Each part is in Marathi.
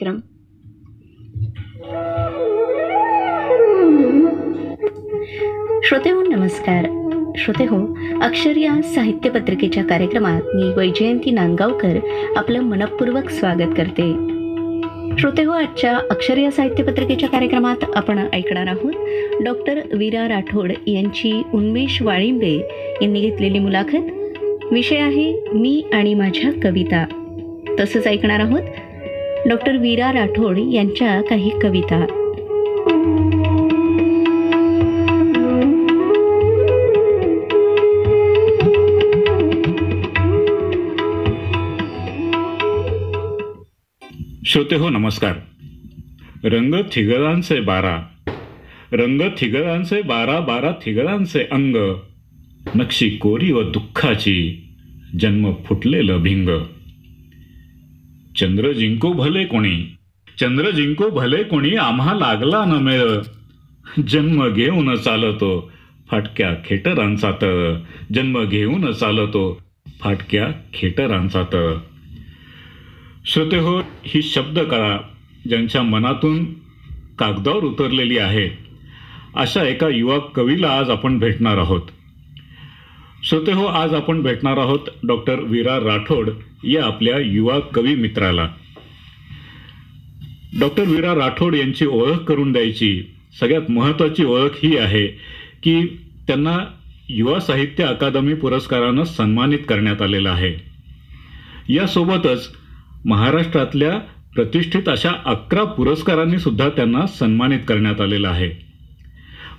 विक्रम श्रोते हो नमस्कार. श्रोते हो अक्षर या साहित्य पत्रिकेच्या कार्यक्रमात मी वैजयंती नांदगावकर आपलं मनपूर्वक स्वागत करते. श्रोते हो आजच्या अक्षर या साहित्य पत्रिकेच्या कार्यक्रमात आपण ऐकणार आहोत डॉक्टर वीरा राठोड यांची उन्मेष वाळिंबे यांनी घेतलेली मुलाखत. विषय आहे मी आणि माझ्या कविता. तसंच ऐकणार आहोत डॉक्टर वीरा राठोड यांच्या काही कविता. श्रोते हो नमस्कार. रंग थिगळांचे बारा. रंग थिगळांचे बारा बारा थिगळांचे अंग. नक्षी कोरी व दुःखाची जन्म फुटलेलं भिंग. चंद्र जिंको भले कोणी. चंद्र जिंको भले कोणी आम्हा लागला न मेळ. जन्म घेऊन चालतो फाटक्या खेटरांचा तळ जन्म घेऊन चालतो फाटक्या खेटरांचा तळ श्रोते हो ही शब्दकळा ज्यांच्या मनातून कागदावर उतरलेली आहे. अशा एका युवा कवीला आज आपण भेटणार आहोत. श्रोते हो आज आपण भेटणार आहोत डॉक्टर वीरा राठोड या आपल्या युवा कवी मित्राला. डॉक्टर वीरा राठोड यांची ओळख करून द्यायची सगळ्यात महत्त्वाची ओळख ही आहे की त्यांना युवा साहित्य अकादमी पुरस्कारानं सन्मानित करण्यात आलेलं आहे. यासोबतच महाराष्ट्रातल्या प्रतिष्ठित अशा अकरा पुरस्कारांनी सुद्धा त्यांना सन्मानित करण्यात आलेलं आहे.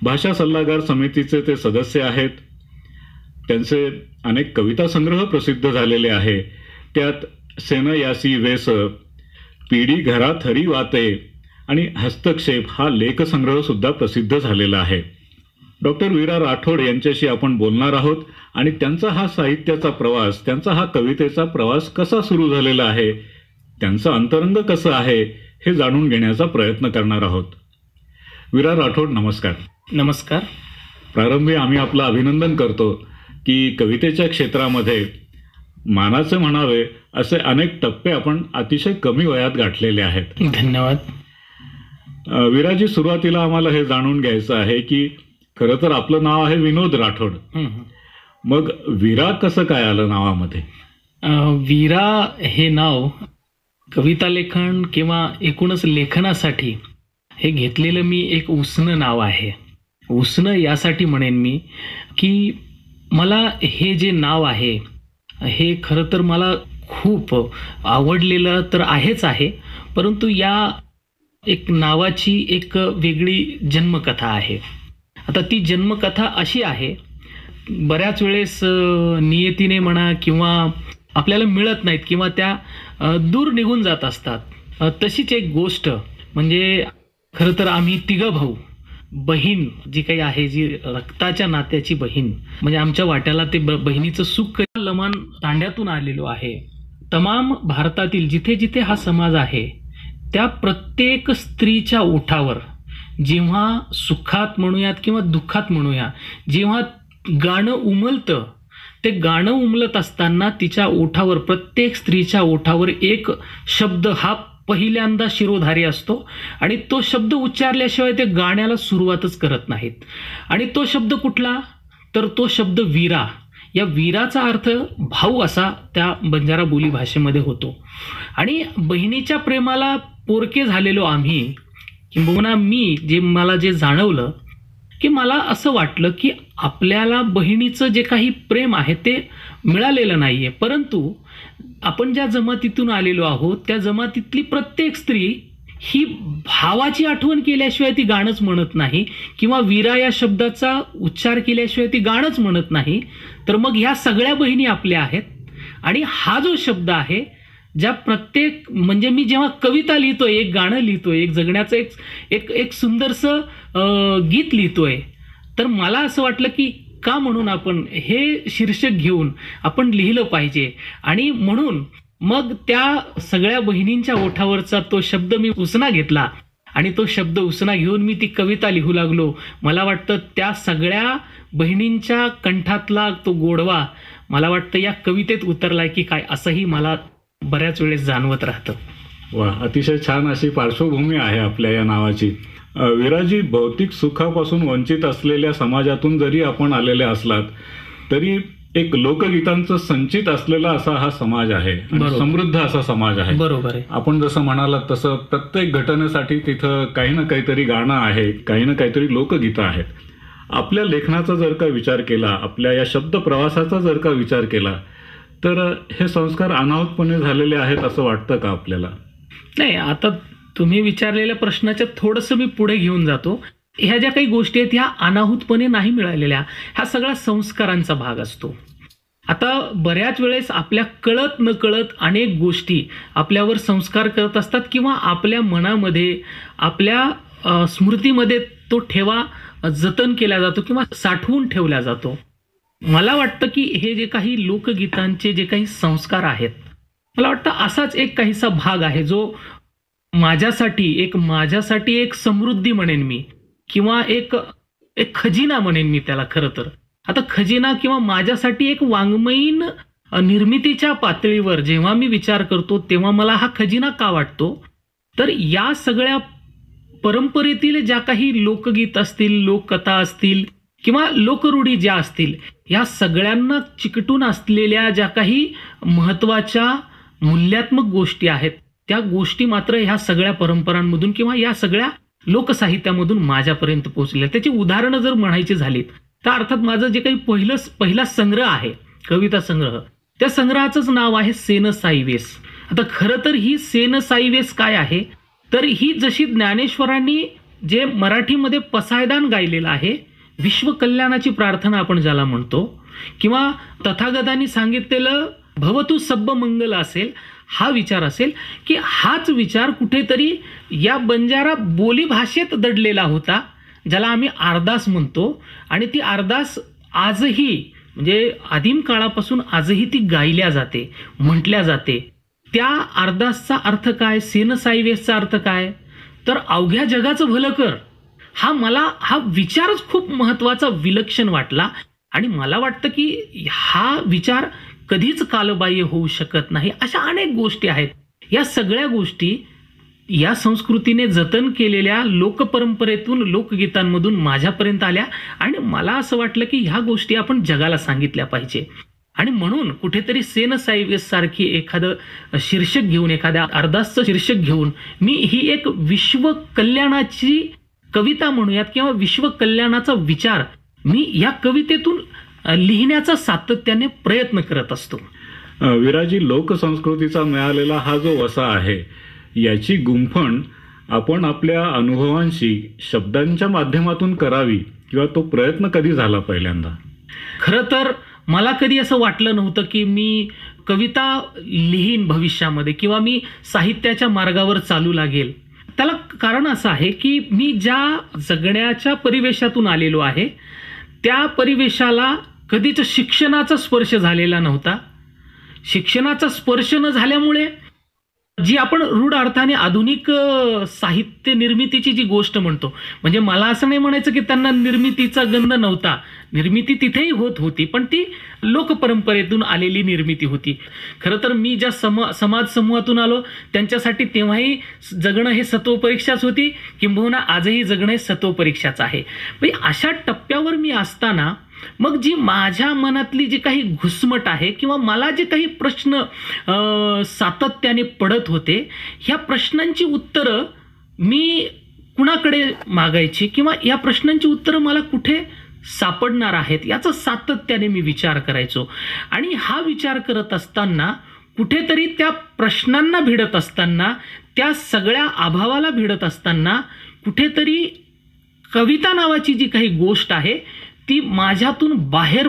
भाषा सल्लागार समितीचे ते सदस्य आहेत. त्यांचे अनेक कविता संग्रह प्रसिद्ध झालेले आहे. त्यात सेनयासी वेस पिढी घरात हरी वाते आणि हस्तक्षेप हा लेखसंग्रह सुद्धा प्रसिद्ध झालेला आहे. डॉक्टर वीरा राठोड यांच्याशी आपण बोलणार आहोत आणि त्यांचा हा साहित्याचा प्रवास त्यांचा हा कवितेचा प्रवास कसा सुरू झालेला आहे त्यांचं अंतरंग कसं आहे हे जाणून घेण्याचा प्रयत्न करणार आहोत. वीरा राठोड नमस्कार. नमस्कार. प्रारंभी आम्ही आपलं अभिनंदन करतो. की कवितेच्या क्षेत्रामध्ये मानाचे म्हणावे असे अनेक टप्पे आपण अतिशय कमी वयात गाठलेले आहेत. धन्यवाद. विराजी सुरुवातीला आम्हाला हे जाणून घ्यायचं आहे की खरं तर आपलं नाव आहे विनोद राठोड. मग विरा कसं काय आलं नावामध्ये? वीरा हे नाव कविता लेखन किंवा एकूणच लेखनासाठी हे घेतलेलं मी एक उसनं नाव आहे. उसनं यासाठी म्हणेन मी की मला हे जे नाव आहे हे खरं तर मला खूप आवडलेलं तर आहेच आहे परंतु या एक नावाची एक वेगळी जन्मकथा आहे. आता ती जन्मकथा अशी आहे बऱ्याच वेळेस नियतीने म्हणा किंवा आपल्याला मिळत नाहीत किंवा त्या दूर निघून जात असतात. तशीच एक गोष्ट म्हणजे खरं तर आम्ही तिघं भाऊ. बहीण जी काही आहे जी रक्ताच्या नात्याची बहीण म्हणजे आमच्या वाट्याला ते ब बहिणीचं सुख लमान तांड्यातून आलेलो आहे. तमाम भारतातील जिथे जिथे हा समाज आहे त्या प्रत्येक स्त्रीच्या ओठावर जेव्हा सुखात म्हणूयात किंवा दुःखात म्हणूया जेव्हा गाणं उमलतं ते गाणं उमलत असताना तिच्या ओठावर प्रत्येक स्त्रीच्या ओठावर एक शब्द हा पहिल्यांदा शिरोधारी असतो आणि तो शब्द उच्चारल्याशिवाय ते गाण्याला सुरुवातच करत नाहीत. आणि तो शब्द कुठला? तर तो शब्द वीरा. या वीराचा अर्थ भाऊ असा त्या बंजारा बोली भाषेमध्ये होतो. आणि बहिणीच्या प्रेमाला पोरके झालेलो आम्ही किंबहुना मी जे मला जे जाणवलं की मला असं वाटलं की आपल्याला बहिणीचं जे काही प्रेम आहे ते मिळालेलं नाही आहे परंतु आपण ज्या जमातीतून आलेलो आहोत त्या जमातीतली प्रत्येक स्त्री ही भावाची आठवण केल्याशिवाय ती गाणंच म्हणत नाही किंवा वीरा या शब्दाचा उच्चार केल्याशिवाय ती गाणंच म्हणत नाही. तर मग ह्या सगळ्या बहिणी आपल्या आहेत आणि हा जो शब्द आहे ज्या प्रत्येक म्हणजे मी जेव्हा कविता लिहितोय एक गाणं लिहितोय एक जगण्याचं एक एक एक सुंदरसं गीत लिहितोय तर मला असं वाटलं की का म्हणून आपण हे शीर्षक घेऊन आपण लिहिलं पाहिजे? आणि म्हणून मग त्या सगळ्या बहिणींच्या ओठावरचा तो शब्द मी उसना घेतला. आणि तो शब्द उसना घेऊन मी ती कविता लिहू लागलो. मला वाटतं त्या सगळ्या बहिणींच्या कंठातला तो गोडवा मला वाटतं या कवितेत उतरलाय की काय असंही मला बऱ्याच वेळेस जाणवत राहतं. वा अतिशय छान अशी पार्श्वभूमी आहे आपल्या या नावाची. विराजी भौतिक सुखापासून वंचित असलेल्या समाजातून जरी आपण आलेले असलात तरी एक लोकगीतांचं संचित असलेला असा हा समाज आहे. समृद्ध असा समाज आहे. बरोबर आपण जसं म्हणालात तसं प्रत्येक घटनेसाठी तिथं काही ना काहीतरी गाणं आहे काही ना काहीतरी लोकगीतं आहेत. आपल्या लेखनाचा जर का विचार केला आपल्या या शब्द प्रवासाचा जर का विचार केला तर हे संस्कार अनाहूतपणे झालेले आहेत असं वाटतं का आपल्याला? नाही आता तुम्ही विचारलेल्या प्रश्नाच्या थोडंसं मी पुढे घेऊन जातो. ह्या ज्या काही गोष्टी आहेत ह्या अनाहूतपणे नाही मिळालेल्या. ह्या सगळा संस्कारांचा भाग असतो. आता बऱ्याच वेळेस आपल्या कळत न कळत अनेक गोष्टी आपल्यावर संस्कार करत असतात किंवा आपल्या मनामध्ये आपल्या स्मृतीमध्ये तो ठेवा जतन केला जातो किंवा साठवून ठेवला जातो. मला वाटतं की हे जे काही लोकगीतांचे जे काही संस्कार आहेत मला वाटतं असाच एक काहीसा भाग आहे जो माझ्यासाठी एक माझ्यासाठी एक समृद्धी म्हणेन मी किंवा एक एक खजिना म्हणेन मी त्याला खरं तर. आता खजिना किंवा माझ्यासाठी एक वाङ्मयीन निर्मितीच्या पातळीवर जेव्हा मी विचार करतो तेव्हा मला हा खजिना का वाटतो? तर या सगळ्या परंपरेतील ज्या काही लोकगीत असतील लोककथा असतील किंवा लोकरूढी ज्या असतील या सगळ्यांना चिकटून असलेल्या ज्या काही महत्त्वाच्या मूल्यात्मक गोष्टी आहेत त्या गोष्टी मात्र ह्या सगळ्या परंपरांमधून किंवा या सगळ्या लोकसाहित्यामधून माझ्यापर्यंत पोहोचल्या. त्याची उदाहरणं जर म्हणायची झालीत तर अर्थात माझं जे काही पहिलं पहिला संग्रह आहे कविता संग्रह त्या संग्रहाचंच नाव आहे सेन साईवेस. आता खरं तर ही सेन साईवेस काय आहे? तर ही जशी ज्ञानेश्वरांनी जे मराठीमध्ये पसायदान गायलेलं आहे विश्वकल्याणाची प्रार्थना आपण ज्याला म्हणतो किंवा तथागतांनी सांगितलेलं भवतु सब्ब मंगल असेल हा विचार असेल की हाच विचार कुठेतरी या बंजारा बोलीभाषेत दडलेला होता ज्याला आम्ही आरदास म्हणतो. आणि ती आरदास आजही म्हणजे आदिम काळापासून आजही ती गायल्या जाते म्हटल्या जाते. त्या आरदासचा अर्थ काय? सेन साईवेसचा अर्थ काय? तर अवघ्या जगाचं भलं कर. हा मला हा विचारच खूप महत्त्वाचा विलक्षण वाटला. आणि मला वाटतं की हा विचार कधीच कालबाह्य होऊ शकत नाही. अशा अनेक गोष्टी आहेत. या सगळ्या गोष्टी या संस्कृतीने जतन केलेल्या लोकपरंपरेतून लोकगीतांमधून माझ्यापर्यंत आल्या आणि मला असं वाटलं की ह्या गोष्टी आपण जगाला सांगितल्या पाहिजे. आणि म्हणून कुठेतरी सेन साईवेस सारखी एखादं शीर्षक घेऊन एखाद्या अर्धासचं शीर्षक घेऊन मी ही एक विश्व कल्याणाची कविता म्हणूयात किंवा विश्व कल्याणाचा विचार मी या कवितेतून लिहिण्याचा सातत्याने प्रयत्न करत असतो. विराजी लोकसंस्कृतीचा मिळालेला हा जो वसा आहे याची गुंफण आपण आपल्या अनुभवांशी शब्दांच्या माध्यमातून करावी किंवा तो प्रयत्न कधी झाला पहिल्यांदा? खरं तर मला कधी असं वाटलं नव्हतं की मी कविता लिहीन भविष्यामध्ये किंवा मी साहित्याच्या मार्गावर चालू लागेल. त्याला कारण असं आहे की मी ज्या जगण्याच्या परिवेशातून आलेलो आहे त्या परिवेशाला कधीच शिक्षणाचा स्पर्श झालेला नव्हता. शिक्षणाचा स्पर्श न झाल्यामुळे जी आपण रूढ अर्थाने आधुनिक साहित्य निर्मितीची जी गोष्ट म्हणतो म्हणजे मला असं नाही म्हणायचं की त्यांना निर्मितीचा गंध नव्हता. निर्मिती तिथेही होत होती पण ती लोकपरंपरेतून आलेली निर्मिती होती. खरं तर मी ज्या सम समाज समूहातून आलो त्यांच्यासाठी तेव्हाही जगणं हे सत्वपरीक्षाच होती. किंबहुना आजही जगणं हे सत्वपरीक्षाच आहे. म्हणजे अशा टप्प्यावर मी असताना मग जी माझ्या मनातली जी काही घुसमट आहे किंवा मला जे काही प्रश्न सातत्याने पडत होते ह्या प्रश्नांची उत्तरं मी कुणाकडे मागायची किंवा या प्रश्नांची उत्तरं मला कुठे सापडणार आहेत याचा सातत्याने मी विचार करायचो. आणि हा विचार करत असताना कुठेतरी त्या प्रश्नांना भिडत असताना त्या सगळ्या अभावाला भिडत असताना कुठेतरी कविता नावाची जी काही गोष्ट आहे ती माझ्यातून बाहेर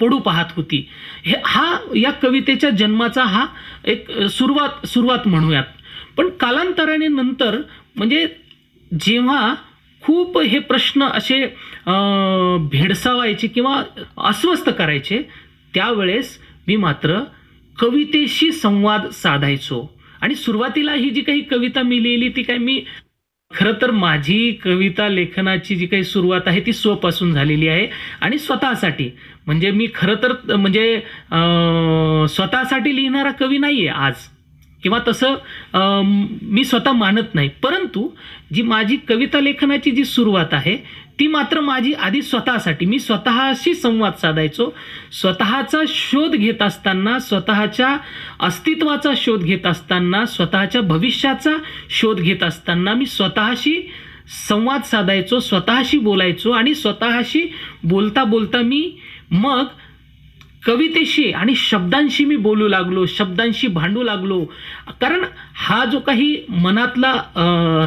पडू पाहत होती. हे हा या कवितेच्या जन्माचा हा एक सुरुवात सुरुवात म्हणूयात. पण कालांतराने नंतर म्हणजे जेव्हा खूप हे प्रश्न असे भेडसावायचे किंवा अस्वस्थ करायचे त्यावेळेस मी मात्र कवितेशी संवाद साधायचो. आणि सुरुवातीला ही जी काही कविता मी लिहिली ती काय मी खरं तर माझी कविता लेखनाची जी काही सुरुवात आहे ती स्वपासून झालेली आहे आणि स्वतःसाठी. म्हणजे मी खरं तर म्हणजे स्वतःसाठी लिहिणारा कवी नाही आहे आज. किंवा तसं मी स्वतः मानत नाही. परंतु जी माझी कविता लेखनाची जी सुरुवात आहे ती मात्र माझी आधी स्वतःसाठी. मी स्वतःशी संवाद साधायचो. स्वतःचा शोध घेत असताना स्वतःच्या अस्तित्वाचा शोध घेत असताना स्वतःच्या भविष्याचा शोध घेत असताना मी स्वतःशी संवाद साधायचो स्वतःशी बोलायचो आणि स्वतःशी बोलता बोलता मी मग कवितेशी आणि शब्दांशी मी बोलू लागलो शब्दांशी भांडू लागलो. कारण हा जो काही मनातला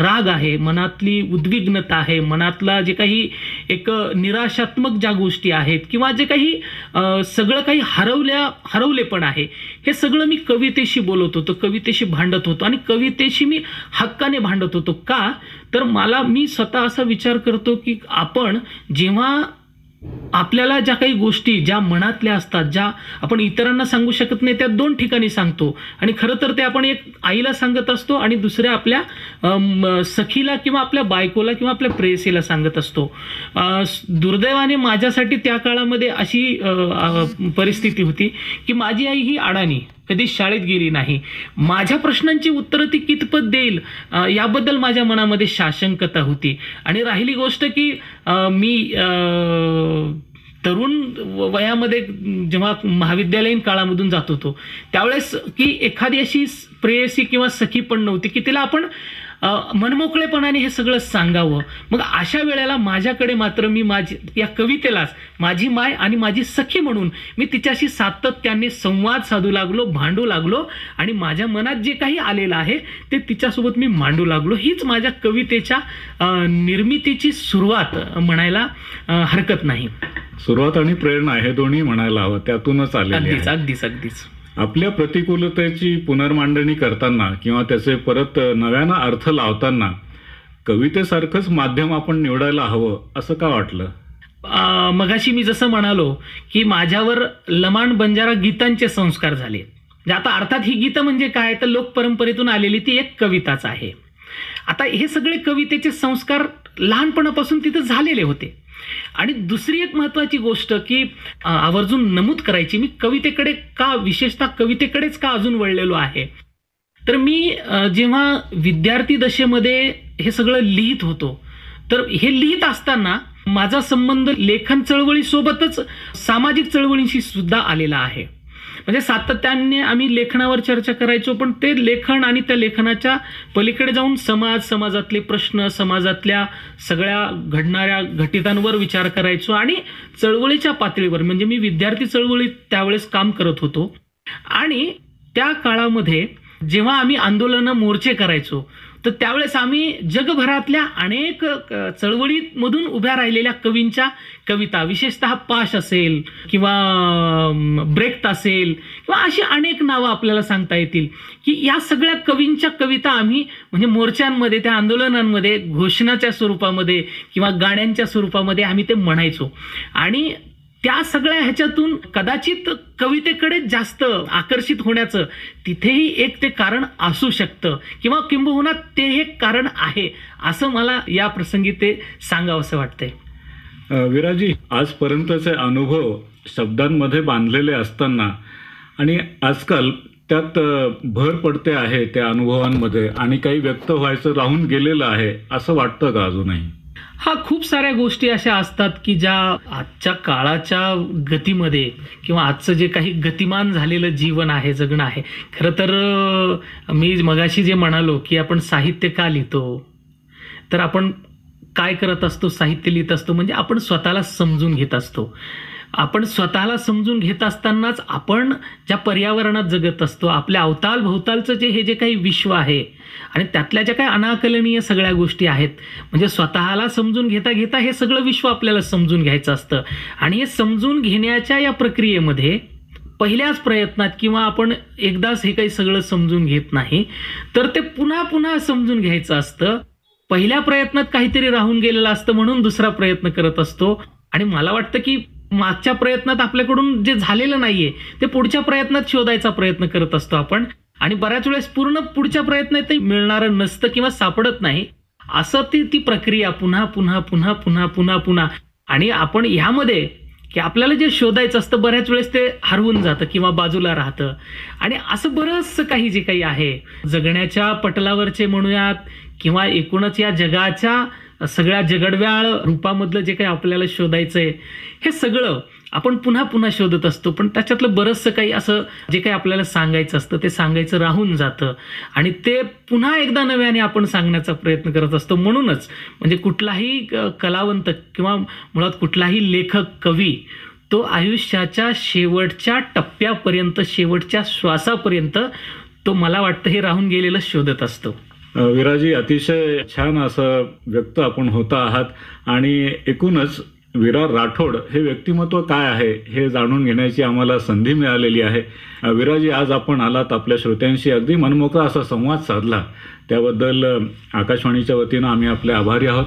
राग आहे मनातली उद्विग्नता आहे मनातला जे काही एक निराशात्मक ज्या गोष्टी आहेत किंवा जे काही सगळं काही हरवल्या हरवले पण आहे हे सगळं मी कवितेशी बोलत होतो कवितेशी भांडत होतो आणि कवितेशी मी हक्काने भांडत होतो. का? तर मला मी स्वतः असा विचार करतो की आपण जेव्हा आपल्याला ज्या काही गोष्टी ज्या मनातल्या असतात ज्या आपण इतरांना सांगू शकत नाही त्या दोन ठिकाणी सांगतो. आणि खरं तर ते आपण एक आईला सांगत असतो आणि दुसऱ्या आपल्या सखीला किंवा आपल्या बायकोला किंवा आपल्या प्रेयसीला सांगत असतो. दुर्दैवाने माझ्यासाठी त्या काळामध्ये अशी परिस्थिती होती की माझी आई ही अडाणी. कधी शाळेत गेली नाही. माझ्या प्रश्नांची उत्तरं ती कितपत देईल याबद्दल माझ्या मनामध्ये शाशंकता होती. आणि राहिली गोष्ट की मी तरुण व- वयामध्ये जेव्हा महाविद्यालयीन काळामधून जात होतो त्यावेळेस की एखादी अशी प्रेयसी किंवा सखी पण नव्हती की तिला आपण मनमोकळेपणाने हे सगळं सांगावं. मग अशा वेळेला माझ्याकडे मात्र मी माझी या कवितेलाच माझी माय आणि माझी सखी म्हणून मी तिच्याशी सातत्याने संवाद साधू लागलो भांडू लागलो आणि माझ्या मनात जे काही आलेलं आहे ते तिच्यासोबत मी मांडू लागलो. हीच माझ्या कवितेच्या निर्मितीची सुरुवात म्हणायला हरकत नाही. सुरुवात आणि प्रेरणा हे दोन्ही म्हणायला हवं त्यातूनच आलेली अगदीच अगदीच अगदीच. आपल्या प्रतिकूलतेची पुनर्मांडणी करताना किंवा त्याचे परत नव्यानं अर्थ लावताना कवितेसारखंच माध्यम आपण निवडायला हवं असं का वाटलं? मगाशी मी जसं म्हणालो की माझ्यावर लमाण बंजारा गीतांचे संस्कार झाले. म्हणजे आता अर्थात ही गीतं म्हणजे काय? तर लोक परंपरेतून आलेली ती एक कविताच आहे. आता हे सगळे कवितेचे संस्कार लहानपणापासून तिथं झालेले होते. आणि दुसरी एक महत्त्वाची गोष्ट की आवर्जून नमूद करायची मी कवितेकडे का विशेषतः कवितेकडेच का अजून वळलेलो आहे? तर मी जेव्हा विद्यार्थी दशेमध्ये हे सगळं लिहित होतो तर हे लिहित असताना माझा संबंध लेखन चळवळीसोबतच सामाजिक चळवळींशी सुद्धा आलेला आहे. म्हणजे सातत्याने आम्ही लेखनावर चर्चा करायचो पण ते लेखन आणि त्या लेखनाच्या पलीकडे जाऊन समाज समाजातले प्रश्न समाजातल्या सगळ्या घडणाऱ्या घटितांवर विचार करायचो आणि चळवळीच्या पातळीवर म्हणजे मी विद्यार्थी चळवळीत त्यावेळेस काम करत होतो. आणि त्या काळामध्ये जेव्हा आम्ही आंदोलनं मोर्चे करायचो तर त्यावेळेस आम्ही जगभरातल्या अनेक चळवळीमधून उभ्या राहिलेल्या कवींच्या कविता विशेषतः पाश असेल किंवा ब्रेक्त ब्रेक्ट असेल किंवा अशी अनेक नावं आपल्याला सांगता येतील की या सगळ्या कवींच्या कविता आम्ही म्हणजे मोर्चांमध्ये त्या आंदोलनांमध्ये घोषणाच्या स्वरूपामध्ये किंवा गाण्यांच्या स्वरूपामध्ये आम्ही ते म्हणायचो. आणि त्या सगळ्या ह्याच्यातून कदाचित कवितेकडे जास्त आकर्षित होण्याचं तिथेही एक ते कारण असू शकतं किंवा किंबहुना ते एक कारण आहे असं मला या प्रसंगी ते सांगावंसं वाटतंय. विराजी आजपर्यंतचे अनुभव शब्दांमध्ये बांधलेले असताना आणि आजकाल त्यात भर पडते आहे त्या अनुभवांमध्ये आणि काही व्यक्त व्हायचं राहून गेलेलं आहे असं वाटतं का अजूनही? हा खूप साऱ्या गोष्टी अशा असतात की ज्या आजच्या काळाच्या गतीमध्ये किंवा आजचं जे काही गतिमान झालेलं जीवन आहे जगणं आहे खरं तर मी मगाशी जे म्हणालो की आपण साहित्य का लिहितो? तर आपण काय करत असतो साहित्य लिहित असतो? म्हणजे आपण स्वतःला समजून घेत असतो. आपण स्वतःला समजून घेत असतानाच आपण ज्या पर्यावरणात जगत असतो आपल्या अवताल भोवतालचं जे हे जे काही विश्व आहे आणि त्यातल्या ज्या काही अनाकलनीय सगळ्या गोष्टी आहेत म्हणजे स्वतःला समजून घेता घेता हे सगळं विश्व आपल्याला समजून घ्यायचं असतं. आणि हे समजून घेण्याच्या या प्रक्रियेमध्ये पहिल्याच प्रयत्नात किंवा आपण एकदाच हे काही सगळं समजून घेत नाही तर ते पुन्हा पुन्हा समजून घ्यायचं असतं. पहिल्या प्रयत्नात काहीतरी राहून गेलेलं असतं म्हणून दुसरा प्रयत्न करत असतो. आणि मला वाटतं की मागच्या प्रयत्नात आपल्याकडून जे झालेलं नाहीये ते पुढच्या प्रयत्नात शोधायचा प्रयत्न करत असतो आपण. आणि बऱ्याच वेळेस पूर्ण पुढच्या प्रयत्नात मिळणारं नसतं किंवा सापडत नाही. असं ती ती प्रक्रिया पुन्हा पुन्हा पुन्हा पुन्हा पुन्हा पुन्हा. आणि आपण ह्यामध्ये की आपल्याला जे शोधायचं असतं बऱ्याच वेळेस ते हरवून जातं किंवा बाजूला राहतं. आणि असं बरंचसं काही जे काही आहे जगण्याच्या पटलावरचे म्हणूयात किंवा एकूणच या जगाच्या सगळ्या जगडव्याळ रूपामधलं जे काही आपल्याला शोधायचं आहे हे सगळं आपण पुन्हा पुन्हा शोधत असतो. पण त्याच्यातलं बरंचसं काही असं जे काही आपल्याला सांगायचं असतं ते सांगायचं राहून जातं. आणि ते पुन्हा एकदा नव्याने आपण सांगण्याचा प्रयत्न करत असतो. म्हणूनच म्हणजे कुठलाही कलावंत किंवा मुळात कुठलाही लेखक कवी तो आयुष्याच्या शेवटच्या टप्प्यापर्यंत शेवटच्या श्वासापर्यंत तो मला वाटतं हे राहून गेलेलं शोधत असतो. विराजी अतिशय छान असं व्यक्त आपण होता आहात. आणि एकूणच विरा राठोड हे व्यक्तिमत्व काय आहे हे जाणून घेण्याची आम्हाला संधी मिळालेली आहे. विराजी आज आपण आलात आपल्या श्रोत्यांशी. अगदी मनमोकळा असा संवाद साधला. त्याबद्दल आकाशवाणीच्या वतीनं आम्ही आपले आभारी आहोत.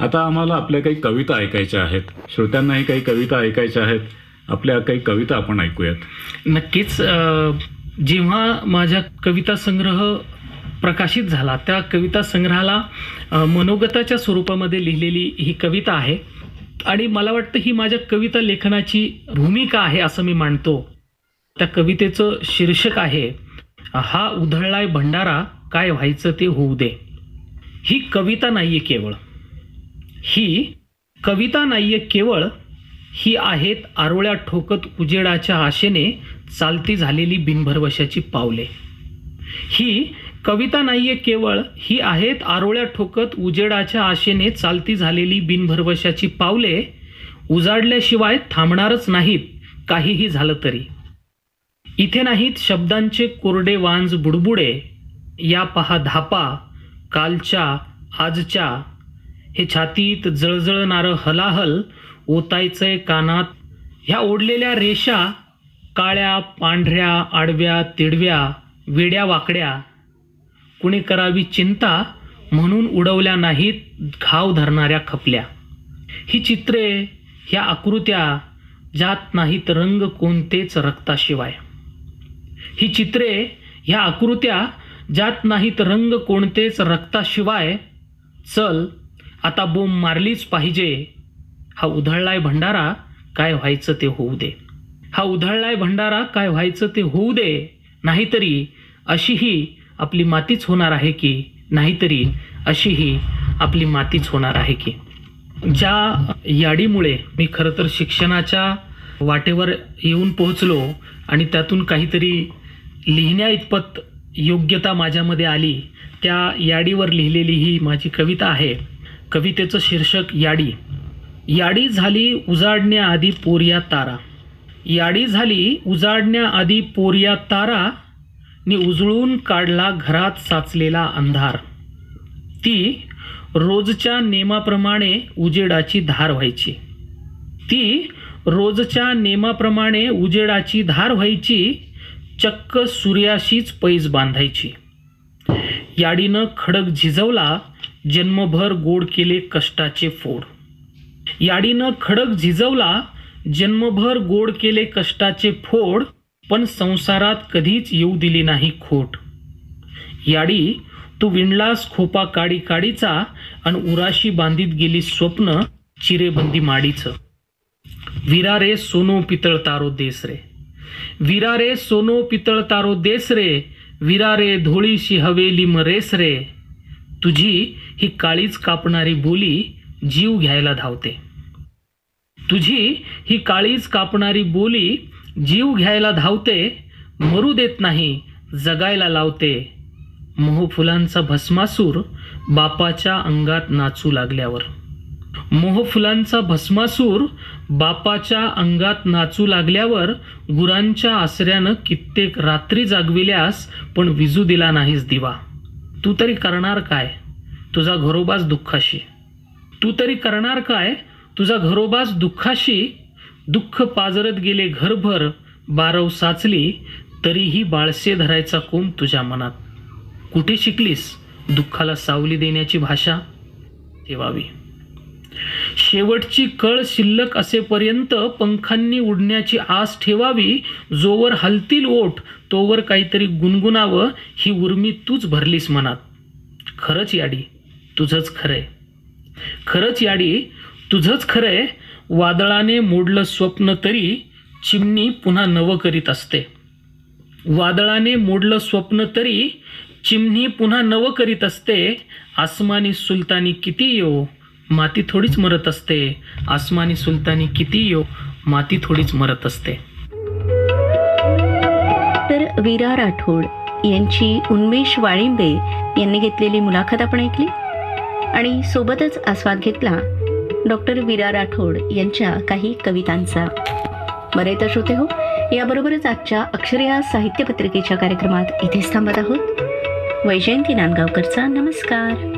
आता आम्हाला आपल्या काही कविता ऐकायच्या आहेत. श्रोत्यांनाही काही कविता ऐकायच्या आहेत. आपल्या काही कविता आपण ऐकूयात. नक्कीच जेव्हा माझ्या कविता संग्रह प्रकाशित झाला. त्या कविता संग्रहाला मनोगताच्या स्वरूपामध्ये लिहिलेली ही कविता आहे. आणि मला वाटतं ही माझ्या कविता लेखनाची भूमिका आहे असं मी मानतो. त्या कवितेचं शीर्षक आहे हा उधळलाय भंडारा काय व्हायचं ते होऊ दे. ही कविता नाहीये केवळ. ही कविता नाहीये केवळ ही आहेत आरोळ्या ठोकत उजेडाच्या आशेने चालती झालेली बिनभरवशाची पावले. ही कविता नाहीये केवळ ही आहेत आरोळ्या ठोकत उजेडाच्या आशेने चालती झालेली बिनभरवशाची पावले. उजाडल्याशिवाय थांबणारच नाहीत काहीही झालं तरी. इथे नाहीत शब्दांचे कोरडे वांज बुडबुडे. या पहा धापा कालच्या आजच्या. हे छातीत जळजळणारं हलाहल ओतायचंय कानात. ह्या ओढलेल्या रेषा काळ्या पांढऱ्या आडव्या तिडव्या वेड्या वाकड्या. कुणी करावी चिंता म्हणून उडवल्या नाहीत घाव धरणाऱ्या खपल्या. ही चित्रे ह्या आकृत्या जात नाहीत रंग कोणतेच रक्ताशिवाय. ही चित्रे ह्या आकृत्या जात नाहीत रंग कोणतेच रक्ताशिवाय चल आता बोंब मारलीच पाहिजे. हा उधळलाय भंडारा काय व्हायचं ते होऊ दे. हा उधळलाय भंडारा काय व्हायचं ते होऊ दे. नाहीतरी अशीही आपली मातीच होणार आहे की नाहीतरी अशी ही आपली मातीच होणार आहे की. ज्या याडीमुळे मी खरं तर शिक्षणाच्या वाटेवर येऊन पोहोचलो आणि त्यातून काहीतरी लिहिण्या इतपत योग्यता माझ्यामध्ये आली त्या याडीवर लिहिलेली ही माझी कविता आहे. कवितेचं शीर्षक याडी. याडी झाली उजाडण्याआधी पोरिया तारा. याडी झाली उजाडण्याआधी पोरिया तारा नी उजळून काढला घरात साचलेला अंधार. ती रोजच्या नेमाप्रमाणे उजेडाची धार व्हायची. ती रोजच्या नेमाप्रमाणे उजेडाची धार व्हायची चक्क सूर्याशीच पैज बांधायची. याडीनं खडक झिजवला जन्मभर गोड केले कष्टाचे फोड. याडीनं खडक झिजवला जन्मभर गोड केले कष्टाचे फोड पण संसारात कधीच येऊ दिली नाही खोट. याडी तू विणलास खोपा काडी काडीचा आणि उराशी बांधित गेली स्वप्न चिरेबंदी माडीचं. विरा रे सोनो पितळ तारो देस रे विरा रे सोनो पितळ तारो देस रे विरा रे धोळीशी हवेली मरेस रे तुझी ही काळीच कापणारी बोली जीव घ्यायला धावते. तुझी ही काळीच कापणारी बोली जीव घ्यायला धावते मरू देत नाही जगायला लावते. मोहफुलांचा भस्मासूर बापाच्या अंगात नाचू लागल्यावर. मोहफुलांचा भस्मासूर बापाच्या अंगात नाचू लागल्यावर गुरांच्या आसऱ्यानं कित्येक रात्री जागविल्यास पण विजू दिला नाहीस दिवा. तू तरी करणार काय? तुझा घरोबाच दुःखाशी. तू तरी करणार काय? तुझा घरोबाच दुःखाशी दुःख पाजरत गेले घरभर बारव साचली तरीही बाळसे धरायचा कोंब तुझ्या मनात. कुठे शिकलीस? दुःखाला सावली देण्याची भाषा ठेवावी. शेवटची कळ शिल्लक असेपर्यंत पंखांनी उडण्याची आस ठेवावी. जोवर हलतील ओठ तोवर काहीतरी गुणगुणावं ही उर्मी तूच भरलीस मनात. खरंच याडी तुझंच खरंय. खरंच याडी तुझंच खरंय वादळाने मोडलं स्वप्न तरी चिमणी पुन्हा नवं करीत असते. वादळाने मोडलं स्वप्न तरी चिमणी पुन्हा नवं करीत असते. आसमानी सुलतानी किती येऊ माती थोडीच मरत असते. आसमानी सुलतानी किती येऊ माती थोडीच मरत असते. तर वीरा राठोड यांची उन्मेष वाळिंबे यांनी घेतलेली मुलाखत आपण ऐकली? आणि सोबतच आस्वाद घेतला डॉक्टर वीरा राठोड यांच्या काही कवितांचा. बरे तर श्रोते हो याबरोबरच आजच्या अक्षरया साहित्य पत्रिकेच्या कार्यक्रमात इथेच थांबत आहोत. वैजयंती नांदगावकरचा नमस्कार.